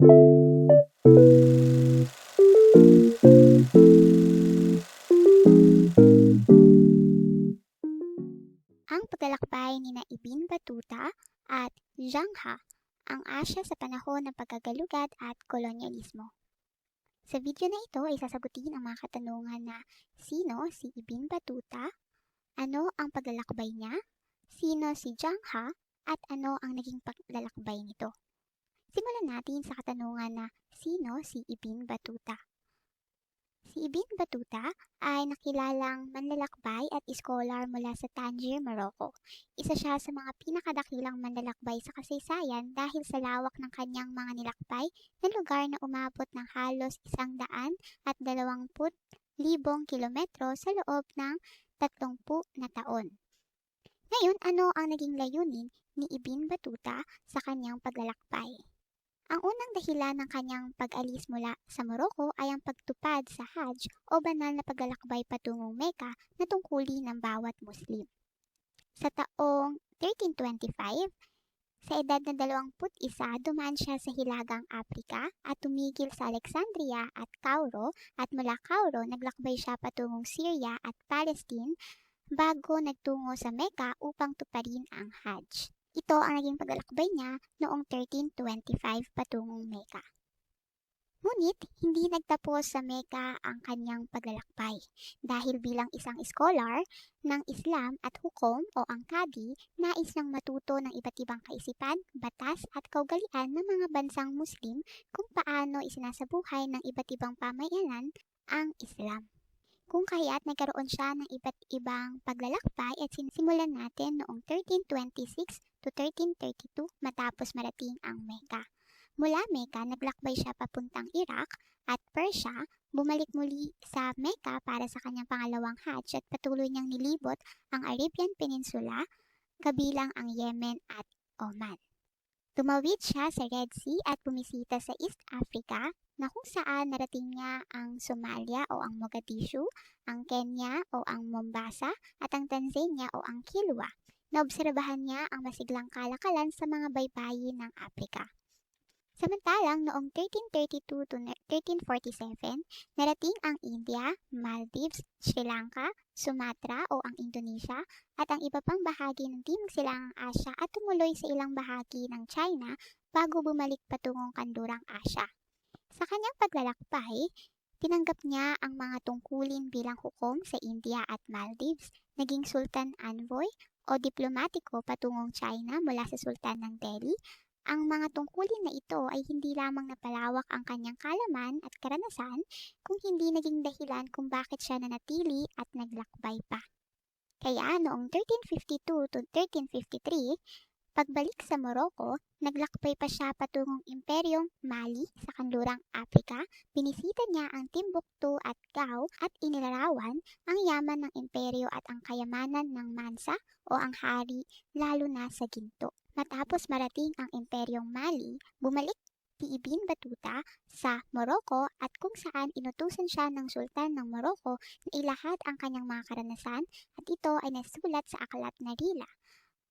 Ang paglalakbay ni na Ibn Battuta at Zhang He ang Asya sa panahon ng pagkagalugad at kolonyalismo. Sa video na ito ay sasagutin ang mga katanungan na sino si Ibn Battuta, ano ang paglalakbay niya, sino si Zhang He, at ano ang naging paglalakbay nito. Simulan natin sa katanungan na sino si Ibn Battuta. Si Ibn Battuta ay nakilalang manlalakbay at iskolar mula sa Tangier, Morocco. Isa siya sa mga pinakadakilang manlalakbay sa kasaysayan dahil sa lawak ng kanyang mga nilakbay na lugar na umabot ng halos isang daan at dalawamput libong kilometro sa loob ng tatlongpu na taon. Ngayon, ano ang naging layunin ni Ibn Battuta sa kanyang paglalakbay? Ang unang dahilan ng kanyang pag-alis mula sa Morocco ay ang pagtupad sa Hajj o banal na paglalakbay patungong Mecca na tungkulin ng bawat Muslim. Sa taong 1325, sa edad na 21, dumaan siya sa Hilagang Aprika at tumigil sa Alexandria at Cairo at mula Cairo naglakbay siya patungong Syria at Palestine bago nagtungo sa Mecca upang tuparin ang Hajj. Ito ang naging paglalakbay niya noong 1325 patungong Mecca. Ngunit, hindi nagtapos sa Mecca ang kanyang paglalakbay dahil bilang isang scholar ng Islam at hukom o ang Qadi, nais nang matuto ng iba't ibang kaisipan, batas at kaugalian ng mga bansang Muslim kung paano isinasabuhay ng iba't ibang pamayanan ang Islam. Kung kaya't nagkaroon siya ng iba't ibang paglalakbay at sinisimulan natin noong 1326 to 1332 matapos marating ang Mecca. Mula Mecca, naglakbay siya papuntang Iraq at Persia, bumalik muli sa Mecca para sa kanyang pangalawang Hajj at patuloy niyang nilibot ang Arabian Peninsula, kabilang ang Yemen at Oman. Tumawid siya sa Red Sea at bumisita sa East Africa na kung saan narating niya ang Somalia o ang Mogadishu, ang Kenya o ang Mombasa at ang Tanzania o ang Kilwa. Naobserbahan niya ang masiglang kalakalan sa mga baybayin ng Afrika. Samantalang noong 1332 to 1347, narating ang India, Maldives, Sri Lanka, Sumatra o ang Indonesia at ang iba pang bahagi ng Timog Silangang Asya at tumuloy sa ilang bahagi ng China bago bumalik patungong Kandurang Asya. Sa kanyang paglalakbay, tinanggap niya ang mga tungkulin bilang hukom sa India at Maldives, naging Sultan Envoy o diplomatiko patungong China mula sa Sultan ng Delhi. Ang mga tungkulin na ito ay hindi lamang napalawak ang kanyang kalaman at karanasan, kung hindi naging dahilan kung bakit siya nanatili at naglakbay pa. Kaya noong 1352 to 1353, Pagbalik sa Morocco, naglakbay pa siya patungong Imperyong Mali sa kanlurang Afrika, binisita niya ang Timbuktu at Gao at inilarawan ang yaman ng imperyo at ang kayamanan ng Mansa o ang hari lalo na sa ginto. Matapos marating ang Imperyong Mali, bumalik si Ibn Battuta sa Morocco at kung saan inutusan siya ng Sultan ng Morocco na ilahad ang kanyang mga karanasan at ito ay nasulat sa aklat na Rila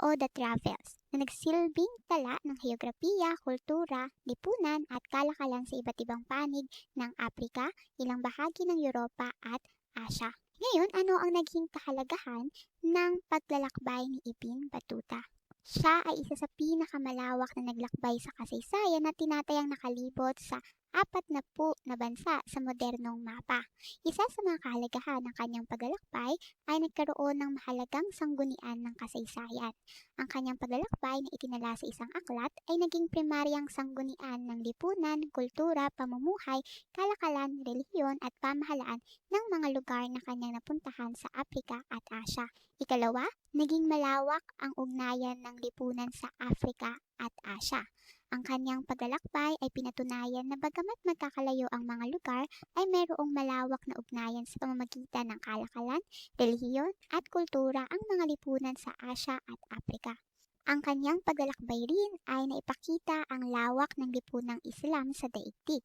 o The Travels na nagsilbing tala ng heograpiya, kultura, lipunan at kalakalan sa iba't ibang panig ng Aprika, ilang bahagi ng Europa at Asya. Ngayon, ano ang naging kahalagahan ng paglalakbay ni Ibn Battuta? Siya ay isa sa pinakamalawak na naglakbay sa kasaysayan na tinatayang nakalibot sa apat na po na bansa sa modernong mapa. Isa sa mga kahalagahan ng kanyang paglalakbay ay nagkaroon ng mahalagang sanggunian ng kasaysayan. Ang kanyang paglalakbay na itinala sa isang aklat ay naging primaryang sanggunian ng lipunan, kultura, pamumuhay, kalakalan, relihiyon at pamahalaan ng mga lugar na kanyang napuntahan sa Afrika at Asya. Ikalawa, naging malawak ang ugnayan ng lipunan sa Afrika at Asya. Ang kanyang paglalakbay ay pinatunayan na bagamat magkakalayo ang mga lugar ay mayroong malawak na ugnayan sa pamamagitan ng kalakalan, relihiyon at kultura ang mga lipunan sa Asya at Afrika. Ang kanyang paglalakbay rin ay naipakita ang lawak ng lipunang Islam sa daigdig.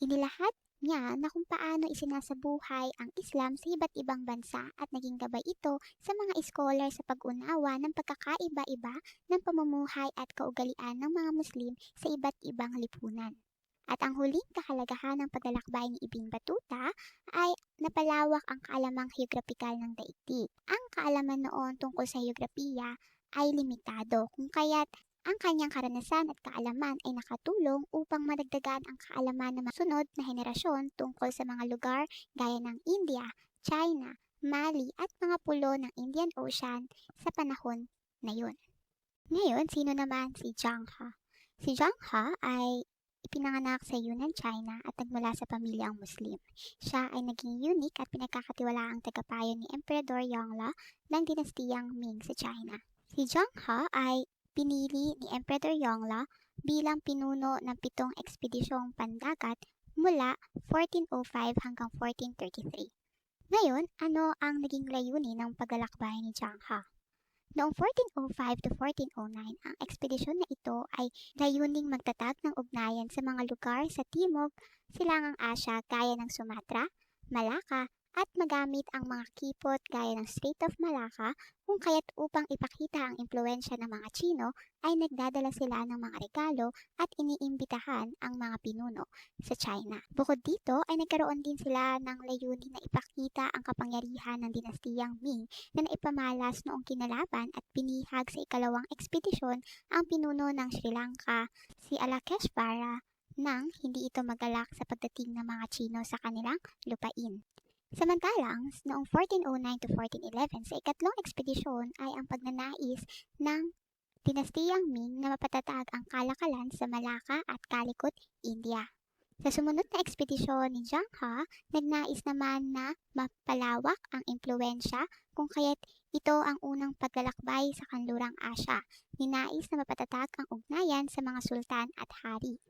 Inilahad niya na kung paano isinasabuhay ang Islam sa iba't ibang bansa at naging gabay ito sa mga scholar sa pag-unawa ng pagkakaiba-iba ng pamumuhay at kaugalian ng mga Muslim sa iba't ibang lipunan. At ang huling kahalagahan ng paglalakbay ni Ibn Batuta ay napalawak ang kaalamang geograpikal ng daigdig. Ang kaalaman noon tungkol sa geografiya ay limitado kung kaya't ang kanyang karanasan at kaalaman ay nakatulong upang madagdagan ang kaalaman ng mga sunod na henerasyon tungkol sa mga lugar gaya ng India, China, Mali at mga pulo ng Indian Ocean sa panahon na yun. Ngayon, sino naman si Zhang He? Si Zhang He ay ipinanganak sa Yunnan, China at nagmula sa pamilyang Muslim. Siya ay naging unique at pinagkakatiwalaang tagapayo ni Emperador Yongle ng dinastiyang Ming sa China. Si Zhang He ay pinili ni Emperor Yongle bilang pinuno ng pitong ekspedisyong pandagat mula 1405 hanggang 1433. Ngayon, ano ang naging layunin ng paglalakbay ni Zhang He? Noong 1405 to 1409, ang ekspedisyon na ito ay layuning magtatag ng ugnayan sa mga lugar sa Timog, Silangang Asya gaya ng Sumatra, Malacca, at magamit ang mga kipot gaya ng Strait of Malacca kung kaya't upang ipakita ang impluensya ng mga Chino ay nagdadala sila ng mga regalo at iniimbitahan ang mga pinuno sa China. Bukod dito ay nagkaroon din sila ng layunin na ipakita ang kapangyarihan ng dinastiyang Ming na naipamalas noong kinalaban at pinihag sa ikalawang ekspedisyon ang pinuno ng Sri Lanka, si Alakeshvara, nang hindi ito magalak sa pagdating ng mga Chino sa kanilang lupain. Samantalang, noong 1409 to 1411 sa ikatlong ekspedisyon ay ang pagnanais ng dinastiyang Ming na mapatatag ang kalakalan sa Malacca at Calicut, India. Sa sumunod na ekspedisyon ni Zhang He, nagnais naman na mapalawak ang impluensya kung kaya't ito ang unang paglalakbay sa kanlurang Asya. Ninais na mapatatag ang ugnayan sa mga sultan at hari.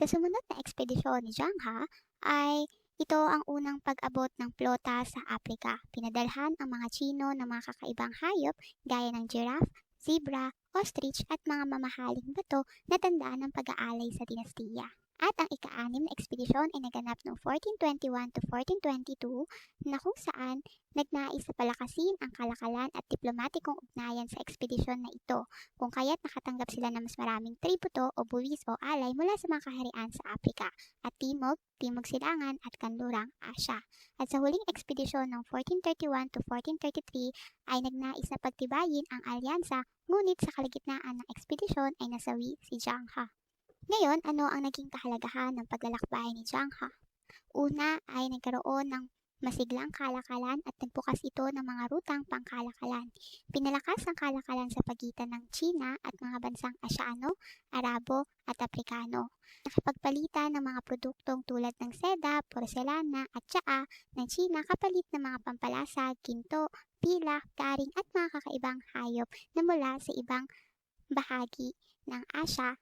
Sa sumunod na ekspedisyon ni Zhang He ay ito ang unang pag-abot ng plota sa Afrika. Pinadalhan ang mga Chino ng mga kakaibang hayop gaya ng giraffe, zebra, ostrich at mga mamahaling bato na tandaan ng pag-aalay sa dinastiya. At ang ika-anim na ekspedisyon ay naganap noong 1421 to 1422 na kung saan nagnais na palakasin ang kalakalan at diplomatikong ugnayan sa ekspedisyon na ito kung kaya't nakatanggap sila ng mas maraming tributo o buwis o alay mula sa mga kaharian sa Afrika at Timog, Timog Silangan at Kanlurang Asya. At sa huling ekspedisyon ng 1431 to 1433 ay nagnais na pagtibayin ang alyansa ngunit sa kalagitnaan ng ekspedisyon ay nasawi si Zhang He. Ngayon, ano ang naging kahalagahan ng paglalakbay ni Zhang He? Una ay nagkaroon ng masiglang kalakalan at nagbukas ito ng mga rutang pangkalakalan. Pinalakas ang kalakalan sa pagitan ng China at mga bansang Asyano, Arabo at Aprikano. Nakipagpalitan ng mga produktong tulad ng seda, porselana at tsaa ng China kapalit ng mga pampalasa, ginto, pila, garing at mga kakaibang hayop na mula sa ibang bahagi ng Asya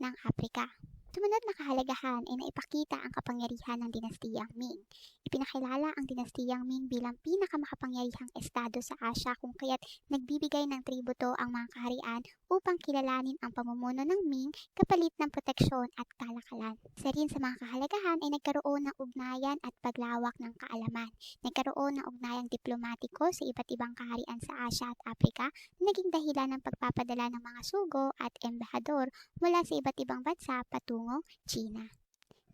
ng Aprika. Sumunod na kahalagahan ay naipakita ang kapangyarihan ng dinastiyang Ming. Ipinakilala ang dinastiyang Ming bilang pinakamakapangyarihang estado sa Asya kung kaya't nagbibigay ng tributo ang mga kaharian upang kilalanin ang pamumuno ng Ming kapalit ng proteksyon at kalakalan. Isa rin sa mga kahalagahan ay nagkaroon ng ugnayan at paglawak ng kaalaman. Nagkaroon ng ugnayang diplomatiko sa iba't ibang kaharian sa Asya at Aprika na naging dahilan ng pagpapadala ng mga sugo at embahador mula sa iba't ibang bansa patungong China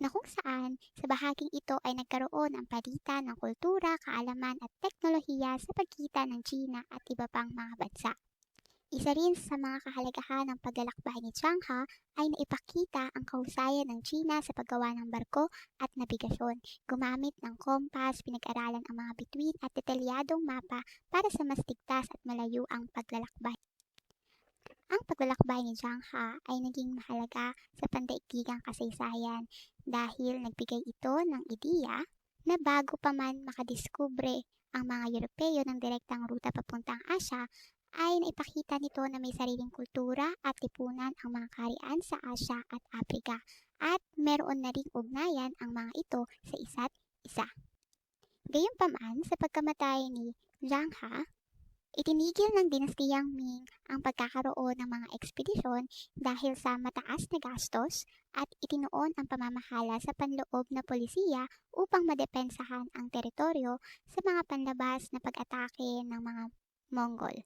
na kung saan sa bahaging ito ay nagkaroon ang palitan ng kultura, kaalaman at teknolohiya sa pagitan ng China at iba pang mga bansa. Isa rin sa mga kahalagahan ng paglalakbay ni Zhang He ay naipakita ang kahusayan ng China sa paggawa ng barko at nabigasyon. Gumamit ng kompas, pinag-aralan ang mga bituin at detalyadong mapa para sa mas tigtas at malayo ang paglalakbay. Ang paglalakbay ni Zhang He ay naging mahalaga sa pandaigdigang kasaysayan dahil nagbigay ito ng ideya na bago pa man makadiskubre ang mga Europeo ng direktang ruta papuntang Asya, ay naipakita nito na may sariling kultura at lipunan ang mga karian sa Asya at Afrika at meron na ring ugnayan ang mga ito sa isa't isa. Gayunpaman, sa pagkamatay ni Zhang He, Itinigil ng dinastiyang Ming ang pagkakaroon ng mga ekspedisyon dahil sa mataas na gastos at itinuon ang pamamahala sa panloob na polisiya upang madepensahan ang teritoryo sa mga panlabas na pag-atake ng mga Mongol.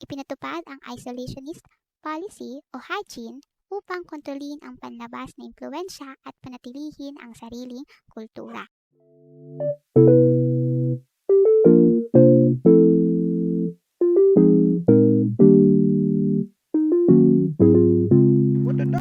Ipinatupad ang isolationist policy o Hajin upang kontrolin ang panlabas na impluensya at panatilihin ang sariling kultura.